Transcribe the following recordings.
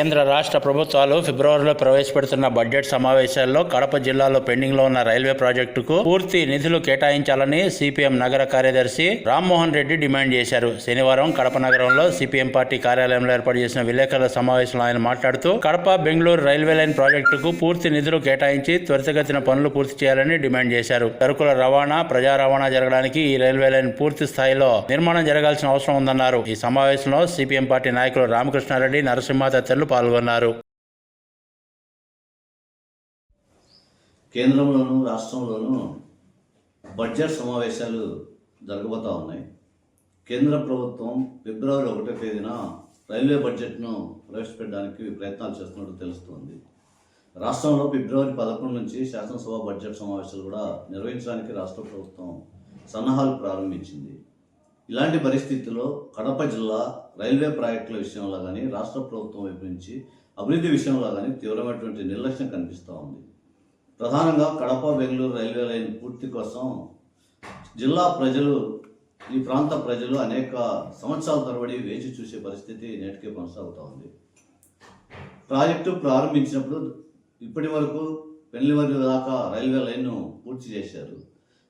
కేంద్ర రాష్ట్ర ప్రభుత్వాలు ఫిబ్రవరిలో ప్రవేశపెడుతున్న బడ్జెట్ సమావేశాల్లో కడప జిల్లాలో పెండింగ్లో ఉన్న రైల్వే ప్రాజెక్టుకు పూర్తి నిధులు కేటాయించాలని సిపిఎం నగర కార్యదర్శి రామ్మోహన్ రెడ్డి డిమాండ్ చేశారు. శనివారం కడప నగరంలో సిపిఎం పార్టీ కార్యాలయంలో ఏర్పాటు చేసిన విలేకరుల సమావేశంలో ఆయన మాట్లాడుతూ కడప బెంగళూరు రైల్వే లైన్ ప్రాజెక్టుకు పూర్తి నిధులు కేటాయించి త్వరితగతిన పనులు పూర్తి చేయాలని డిమాండ్ చేశారు. సరుకుల రవాణా ప్రజా రవాణా జరగడానికి ఈ రైల్వే లైన్ పూర్తి స్థాయిలో నిర్మాణం జరగాల్సిన అవసరం ఉందన్నారు. ఈ సమావేశంలో సిపిఎం పార్టీ నాయకులు రామకృష్ణారెడ్డి నరసింహ తదితరులు పాల్గొన్నారు. కేంద్రంలోనూ రాష్ట్రంలోనూ బడ్జెట్ సమావేశాలు జరగబోతూ ఉన్నాయి. కేంద్ర ప్రభుత్వం ఫిబ్రవరి ఒకటో తేదీన రైల్వే బడ్జెట్ను ప్రవేశపెట్టడానికి ప్రయత్నాలు చేస్తున్నట్టు తెలుస్తోంది. రాష్ట్రంలో ఫిబ్రవరి పదకొండు నుంచి శాసనసభ బడ్జెట్ సమావేశాలు కూడా నిర్వహించడానికి రాష్ట్ర ప్రభుత్వం సన్నాహాలు ప్రారంభించింది. ఇలాంటి పరిస్థితుల్లో కడప జిల్లా రైల్వే ప్రాజెక్టుల విషయంలో కానీ రాష్ట్ర ప్రభుత్వం వైపు నుంచి అభివృద్ధి విషయంలో కానీ తీవ్రమైనటువంటి నిర్లక్ష్యం కనిపిస్తూ ఉంది. ప్రధానంగా కడప బెంగళూరు రైల్వే లైన్ పూర్తి కోసం జిల్లా ప్రజలు ఈ ప్రాంత ప్రజలు అనేక సంవత్సరాల తరబడి వేచి చూసే పరిస్థితి నేటికి కొనసాగుతూ ఉంది. ప్రాజెక్టు ప్రారంభించినప్పుడు ఇప్పటి వరకు పెళ్ళివరి దాకా రైల్వే లైన్ను పూర్తి చేశారు.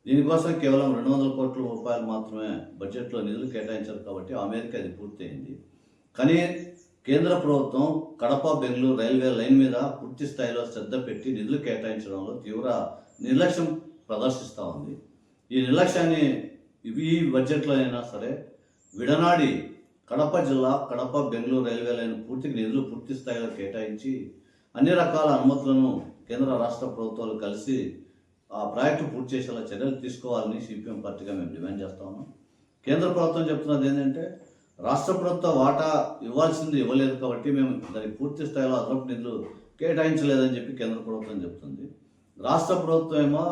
దీనికోసం కేవలం రెండు వందల కోట్ల రూపాయలు మాత్రమే బడ్జెట్లో నిధులు కేటాయించారు కాబట్టి ఆ మేరకు అది పూర్తయింది. కానీ కేంద్ర ప్రభుత్వం కడప బెంగళూరు రైల్వే లైన్ మీద పూర్తి స్థాయిలో శ్రద్ధ పెట్టి నిధులు కేటాయించడంలో తీవ్ర నిర్లక్ష్యం ప్రదర్శిస్తూ ఉంది. ఈ నిర్లక్ష్యాన్ని ఇవి ఈ బడ్జెట్లో అయినా సరే విడనాడి కడప జిల్లా కడప బెంగళూరు రైల్వే లైన్ పూర్తికి నిధులు పూర్తి స్థాయిలో కేటాయించి అన్ని రకాల అనుమతులను కేంద్ర రాష్ట్ర ప్రభుత్వాలు కలిసి ఆ ప్రాజెక్టు పూర్తి చేసేలా చర్యలు తీసుకోవాలని సిపిఎం పార్టీగా మేము డిమాండ్ చేస్తా ఉన్నాం. కేంద్ర ప్రభుత్వం చెప్తున్నది ఏంటంటే రాష్ట్ర ప్రభుత్వ వాటా ఇవ్వాల్సింది ఇవ్వలేదు కాబట్టి మేము దానికి పూర్తి స్థాయిలో అదనపు నిధులు కేటాయించలేదని చెప్పి కేంద్ర ప్రభుత్వం చెప్తుంది. రాష్ట్ర ప్రభుత్వం ఏమో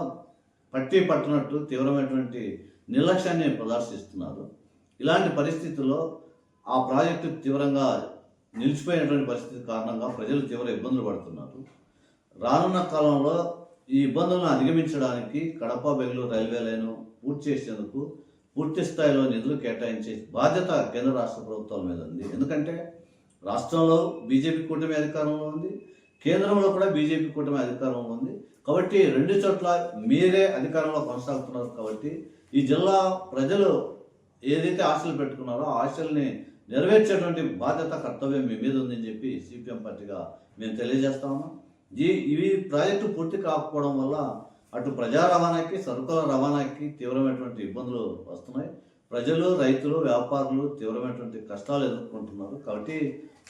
పట్టి పట్టినట్టు తీవ్రమైనటువంటి నిర్లక్ష్యాన్ని ప్రదర్శిస్తున్నారు. ఇలాంటి పరిస్థితుల్లో ఆ ప్రాజెక్టు తీవ్రంగా నిలిచిపోయినటువంటి పరిస్థితి కారణంగా ప్రజలు తీవ్ర ఇబ్బందులు పడుతున్నారు. రానున్న కాలంలో ఈ ఇబ్బందులను అధిగమించడానికి కడప బెంగళూరు రైల్వే లైన్ పూర్తి చేసేందుకు పూర్తి స్థాయిలో నిధులు కేటాయించే బాధ్యత కేంద్ర రాష్ట్ర ప్రభుత్వాల మీద ఉంది. ఎందుకంటే రాష్ట్రంలో బీజేపీ కూటమి అధికారంలో ఉంది కేంద్రంలో కూడా బీజేపీ కూటమి అధికారంలో ఉంది. కాబట్టి రెండు చోట్ల మీరే అధికారంలో కొనసాగుతున్నారు కాబట్టి ఈ జిల్లా ప్రజలు ఏదైతే ఆశలు పెట్టుకున్నారో ఆశల్ని నెరవేర్చేటువంటి బాధ్యత కర్తవ్యం మీ మీద ఉందని చెప్పి సిపిఎం పార్టీగా మేము తెలియజేస్తాము ఈ ఇవి ప్రాజెక్టు పూర్తి కాకపోవడం వల్ల అటు ప్రజా రవాణాకి సరుకుల రవాణాకి తీవ్రమైనటువంటి ఇబ్బందులు వస్తున్నాయి. ప్రజలు రైతులు వ్యాపారులు తీవ్రమైనటువంటి కష్టాలు ఎదుర్కొంటున్నారు. కాబట్టి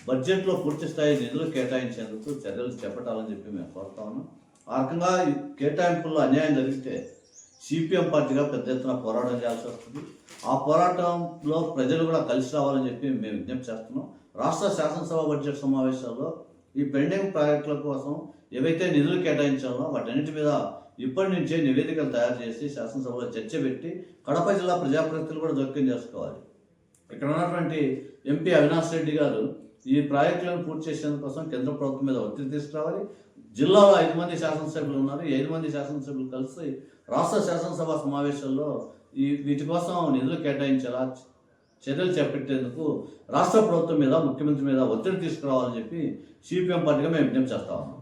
బడ్జెట్లో పూర్తి స్థాయి నిధులు కేటాయించేందుకు చర్యలు చేపట్టాలని చెప్పి మేము కోరుతా ఉన్నాం. ఆ రకంగా కేటాయింపుల్లో అన్యాయం జరిగితే సిపిఎం పార్టీగా పెద్ద ఎత్తున పోరాటం చేయాల్సి వస్తుంది. ఆ పోరాటంలో ప్రజలు కూడా కలిసి రావాలని చెప్పి మేము విజ్ఞప్తి చేస్తున్నాం. రాష్ట్ర శాసనసభ బడ్జెట్ సమావేశాల్లో ఈ పెండింగ్ ప్రాజెక్టుల కోసం ఏవైతే నిధులు కేటాయించాలో వాటన్నిటి మీద ఇప్పటి నుంచే నివేదికలు తయారు చేసి శాసనసభలో చర్చ పెట్టి కడప జిల్లా ప్రజాప్రతినిధులు కూడా జోక్యం చేసుకోవాలి. ఇక్కడ ఉన్నటువంటి ఎంపీ అవినాష్ రెడ్డి గారు ఈ ప్రాజెక్టులను పూర్తి చేసేందుకోసం కేంద్ర ప్రభుత్వం మీద ఒత్తిడి తీసుకురావాలి. జిల్లాలో ఐదు మంది శాసనసభ్యులు ఉన్నారు. ఈ ఐదు మంది శాసనసభ్యులు కలిసి రాష్ట్ర శాసనసభ సమావేశాల్లో ఈ వీటి కోసం నిధులు కేటాయించేలా చర్యలు చేపట్టేందుకు రాష్ట్ర ప్రభుత్వం మీద ముఖ్యమంత్రి మీద ఒత్తిడి తీసుకురావాలని చెప్పి సిపిఎం పార్టీగా మేము విజ్ఞప్తి చేస్తా ఉన్నాం.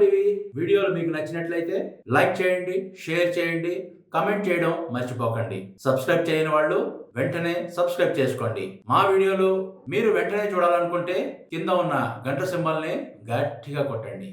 టీవీ వీడియోలు మీకు నచ్చినట్లయితే లైక్ చేయండి షేర్ చేయండి కమెంట్ చేయడం మర్చిపోకండి. సబ్స్క్రైబ్ చేయని వాళ్ళు వెంటనే సబ్స్క్రైబ్ చేసుకోండి. మా వీడియోలు మీరు వెంటనే చూడాలనుకుంటే కింద ఉన్న గంట సింబల్ని గట్టిగా కొట్టండి.